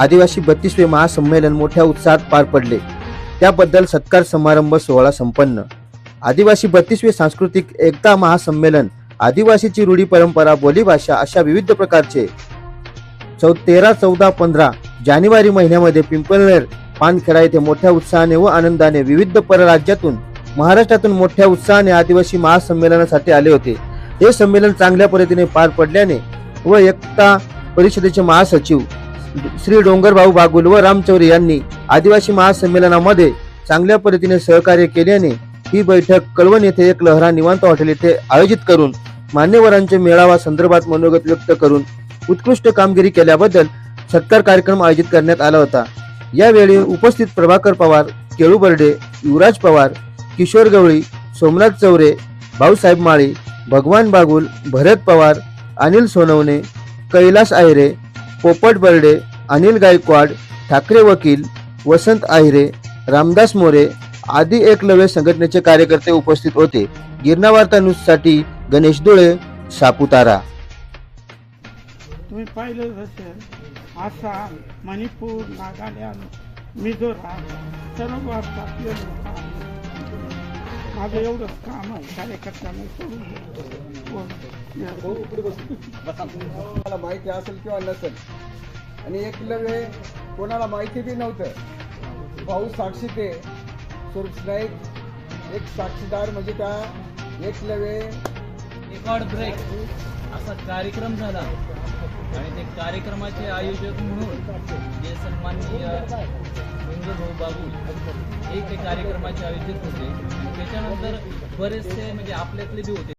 आदिवासी बत्तीसवे महासंमेलन मोठ्या उत्साहात पार पडले. त्याबद्दल सत्कार समारंभ सोहळा संपन्न. आदिवासी बत्तीसवे सांस्कृतिक एकता महासंमेलन आदिवासीची रूढी परंपरा बोलीभाषा अशा विविध प्रकारचे. चौ तेरा चौदा पंधरा जानेवारी महिन्यामध्ये पिंपळनेर पानखेडा येथे मोठ्या उत्साहाने व आनंदाने विविध परराज्यातून महाराष्ट्रातून मोठ्या उत्साहाने आदिवासी महासंमेलनासाठी आले होते. हे संमेलन चांगल्या पद्धतीने पार पडल्याने व एकता परिषदेचे महासचिव श्री डोंगरभाऊ बागुल व रामचौरे यांनी आदिवासी महासंमेलनामध्ये चांगल्या पद्धतीने सहकार्य केल्याने ही बैठक कळवण येथे एक लहरा निवांत हॉटेल येथे आयोजित करून मान्यवरांचे मेळावा संदर्भात मनोगत व्यक्त करून उत्कृष्ट कामगिरी केल्याबद्दल सत्कार कार्यक्रम आयोजित करण्यात आला होता. यावेळी उपस्थित प्रभाकर पवार केळू बर्डे युवराज पवार किशोर गवळी सोमनाथ चौरे भाऊसाहेब माळी भगवान बागुल भरत पवार अनिल सोनवणे कैलास आयरे पोपट बर्डे अनिल गायकवाड ठाकरे वकील वसंत आहिरे रामदास मोरे आदी एकलव्य संघटनेचे कार्यकर्ते उपस्थित होते. गिरणा वार्ता न्यूजसाठी गणेश डोळे सापुतारा. तुम्ही पाहिलंच असेल आसाम मणिपूर नागालँड मिझोराम सर्व भारतातले लोक माझं एवढंच काम आहे कार्यकर्त्यांना सोडून मला माहिती असेल किंवा नसेल. आणि एकलव्य कोणाला माहिती बी नव्हतं. भाऊ साक्षी ते. स्वरूप नाईक एक साक्षीदार म्हणजे त्या एकलव्य रेकॉर्ड ब्रेक. असा कार्यक्रम झाला. आणि ते कार्यक्रमाचे आयोजक म्हणून जे सन्माननीय भाऊ बाबू हे ते कार्यक्रमाचे आयोजक होते. त्याच्यानंतर बरेचसे म्हणजे आपल्यातले बी होते.